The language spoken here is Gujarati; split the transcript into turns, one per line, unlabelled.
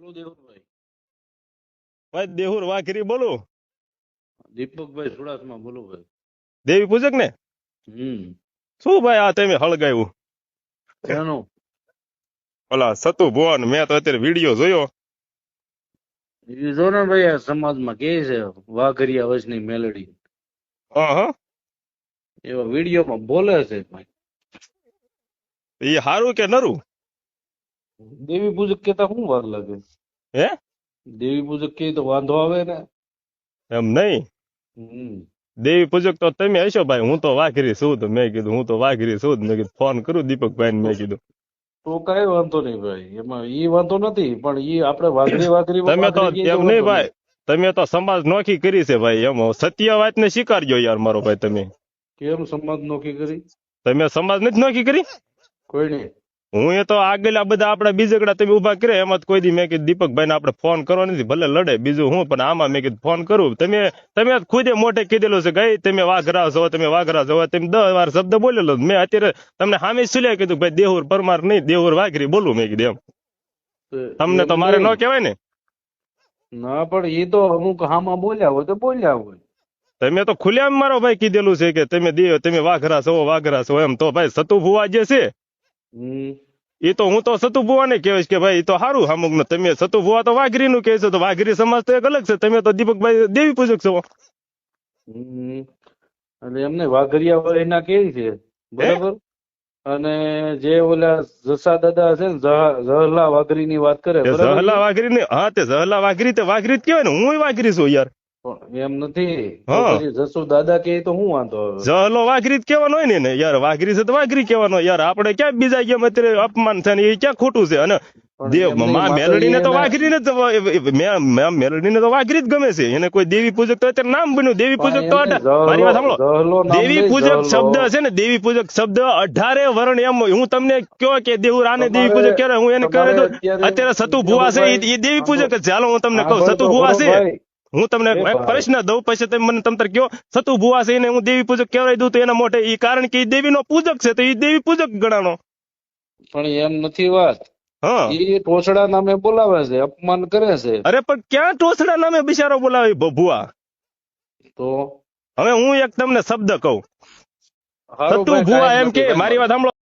બોલો દેહુરભાઈ.
ભાઈ દેહુર વાઘરી બોલું.
દીપકભાઈ સુડાસમા બોલો ભાઈ.
દેવી પૂજક ને
હમ.
શું ભાઈ આ તમે હળગાવ્યું
એનું
ઓલા સતુ ભુવન મેં તો અત્યારે વીડિયો જોયો.
જો ને ભાઈ આ સમાજમાં કે છે વાઘરિયા વચની મેલડી.
હા હા.
એવા વિડીયોમાં બોલે છે ભાઈ.
એ હારું કે નરું?
દેવી પૂજક કેતા શું વાર લાગે?
હે?
દેવી પૂજક કે તો વાંધો આવે ને.
એમ નહીં? દેવી પૂજક તો તમે હશો ભાઈ હું તો વાઘરી છું તો મેં કીધું હું તો વાઘરી છું મેં કીધું ફોન કરું દીપકભાઈ ને મેં કીધું.
તો કઈ વાંધો નહીં ભાઈ એમાં ઈ વાંધો નથી પણ ઈ આપણે વાઘરી વાઘરી
તમે તો એમ નહીં ભાઈ તમે તો સમાજ નોખી કરી છે ભાઈ એમ સત્ય વાત ને સ્વીકારજો યાર મારો ભાઈ તમે.
કેમ સમાજ નોખી કરી?
તમે સમાજ નથી નોખી કરી?
કોઈ નહીં.
હું એ તો આગળ બધા આપણા બીજગડા તમે ઊભા કરે એમાં કોઈ દી મેં કીધું દીપકભાઈ ને આપણે ફોન કરવો નથી ભલે લડે બીજું હું પણ આમાં મેં કીધું ફોન કરું. તમે તમે ખુદે મોઢે કીધેલું છે ગઈ તમે વાઘરા છો તમે વાઘરા છો. તમે દસ વાર શબ્દ બોલેલો. મેં અત્યારે તમને સામે સુલ્યા કીધું ભાઈ દેહુર પરમાર નહીં દેહુર વાઘરી બોલું મેં કીધું એમ. તમને તો મારે ન. કહેવાય ને.
ના પણ એ તો અમુક હામાં બોલ્યા હોય તો બોલ્યા હોય.
તમે તો ખુલ્લેઆમ મારો ભાઈ કીધેલું છે કે તમે દે તમે વાઘરા છો વાઘરા છો એમ. તો ભાઈ સતુ ફુવા જે છે
હમ
એ તો હું તો સતુ બુવા ને કહેવાય કે ભાઈ એ તો સારું અમુક ને તમે સતુ બુવા તો વાઘરી નું કહે છે તો વાઘરી સમાજ તો એક અલગ છે. તમે તો દીપકભાઈ દેવી પૂજક છો.
હમ. અને એમને વાઘરિયા હોય એના કેવી છે? બરાબર? અને જે ઓલા જસા દાદા છે ને ઝહલા જહલા વાઘરી ની વાત કરે ઝહલા
જહલા વાઘરી ને હા તે જહલા વાઘરી તે વાઘરી જ કહેવાય ને. હું વાઘરી છું યાર.
એમ નથી. જસુ દાદા કે તો હું વાંધો
જહલો વાઘરી કેવાનો હોય ને યાર વાઘરી છે તો વાઘરી કેવાનો યાર આપણે ક્યાં બીજા કેમ અત્યારે અપમાન છે ને એ ક્યાં ખોટું છે? અને દેવ મેલડીને તો વાઘરીને જ મેલડીને તો વાઘરી જ ગમે છે. એને કોઈ દેવી પૂજક તો અત્યારે નામ બન્યું. દેવી પૂજક તો મારી વાત સાંભળો. દેવી પૂજક શબ્દ છે ને દેવી પૂજક શબ્દ અઢારે વર્ણ એમ હું તમને કયો કે દેવું રાને દેવી પૂજક કહેવાય હું એને કહી
અત્યારે-
સતુ ભુવા છે ઈ દેવી પૂજક જ ચાલો હું તમને કહું સતુ ભુવા છે. હું તમને
એ.
પ્રશ્ન દઉં પછી તમે મને તમતર કયો સતુ ભુવા છે એને હું દેવી પૂજક કહેવાય દઉં તો એના મોઢે એ કારણ કે દેવી દેવીનો પૂજક છે તો એ દેવી પૂજક ગણાનો.
પણ એમ નથી વાત.
હા.
ઈ ટોચડા નામે બોલાવે છે અપમાન કરે છે.
અરે પણ ક્યાં ટોસડા નામે બિચારો બોલાવે ભભુઆ ભુવા?
તો?
હવે હું એક તમને શબ્દ કહું. સતુ ભુવા એમ કે મારી વાત સાંભળો.